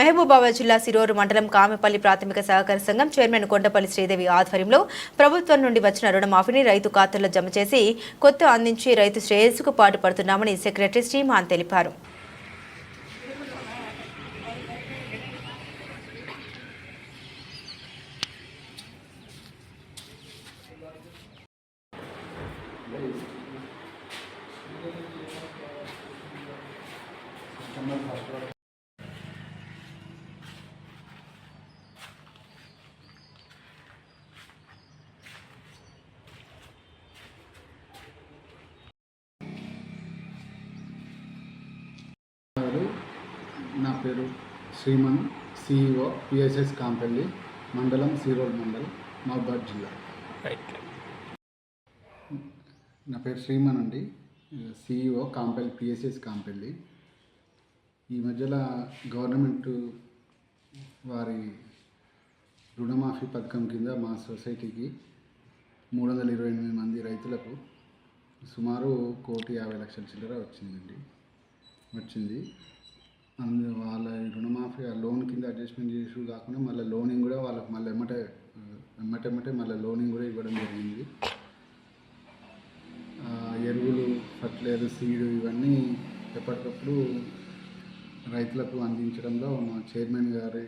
మహబూబాబాద్ జిల్లా సిరోరు మండలం కామెపల్లి ప్రాథమిక సహకార సంఘం చైర్మన్ కొండపల్లి శ్రీదేవి ఆధ్వర్యంలో ప్రభుత్వం నుండి వచ్చిన రుణమాఫీని రైతు ఖాతాల్లో జమ చేసి కొత్త అందించి రైతు శ్రేయస్సుకు పాటుపడుతున్నామని సెక్రటరీ శ్రీమాన్ తెలిపారు గారు నా పేరు శ్రీమన్ సిఇఓ పిఎస్ఎస్ కాంపల్లి మండలం సీరోడ్ మండల్ మహబాద్ జిల్లా. నా పేరు శ్రీమన్ అండి. CEO Kampalli PSS Kampalli. ఈ మధ్యలో గవర్నమెంట్ వారి రుణమాఫీ పథకం కింద మా సొసైటీకి మూడు వందల ఇరవై ఎనిమిది మంది రైతులకు సుమారు కోటి యాభై లక్షల చిల్లర వచ్చిందండి. వచ్చింది. అందు లోన్ కింద అడ్జస్ట్మెంట్ చేసి కాకుండా మళ్ళీ లోనింగ్ కూడా వాళ్ళకి మళ్ళీ ఎమ్మటే ఎమ్మటెమ్మటే మళ్ళీ లోనింగ్ కూడా ఇవ్వడం జరిగింది. ఎరువులు ఫర్టిలైజర్ సీడ్ ఇవన్నీ ఎప్పటికప్పుడు రైతులకు అందించడంలో మా చైర్మన్ గారి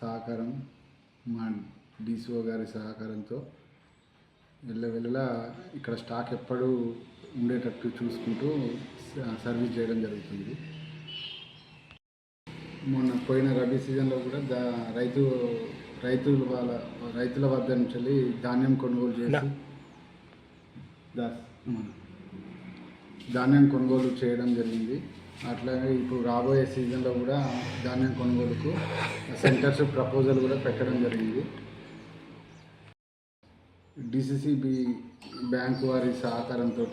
సహకారం మా డిసిఓ గారి సహకారంతో వెళ్ళవెళ్ళలా ఇక్కడ స్టాక్ ఎప్పుడూ ఉండేటట్టు చూసుకుంటూ సర్వీస్ చేయడం జరుగుతుంది. మొన్న పోయిన రబీ సీజన్లో కూడా దా రైతు రైతులు వాళ్ళ రైతుల వద్ద నుంచి వెళ్ళి ధాన్యం కొనుగోలు చేసి దాస్ ధాన్యం కొనుగోలు చేయడం జరిగింది. అట్లాగే ఇప్పుడు రాబోయే సీజన్లో కూడా ధాన్యం కొనుగోలుకు సెంటర్స్ ప్రపోజల్ కూడా పెట్టడం జరిగింది. డిసిసిబి బ్యాంకు వారి సహకారంతో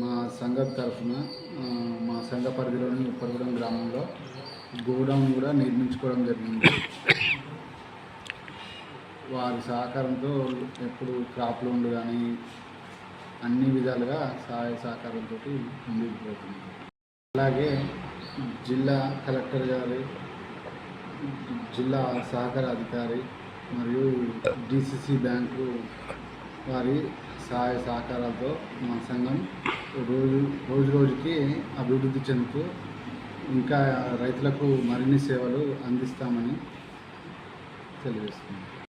మా సంఘం తరఫున మా సంఘ పరిధిలోని ఉప్పరగూడెం గ్రామంలో గోడౌన్ కూడా నిర్మించుకోవడం జరిగింది. వారి సహకారంతో ఎప్పుడు క్రాప్ లోన్లు కానీ అన్ని విధాలుగా సహాయ సహకారంతో ముందుకు పోతుంది అలాగే జిల్లా కలెక్టర్ గారి జిల్లా సహకార అధికారి మరియు డిసిసి బ్యాంకు వారి సహాయ సహకారాలతో మా సంఘం రోజు రోజు రోజుకి అభివృద్ధి చెందుతూ ఇంకా రైతులకు మరిన్ని సేవలు అందిస్తామని తెలియజేస్తున్నాం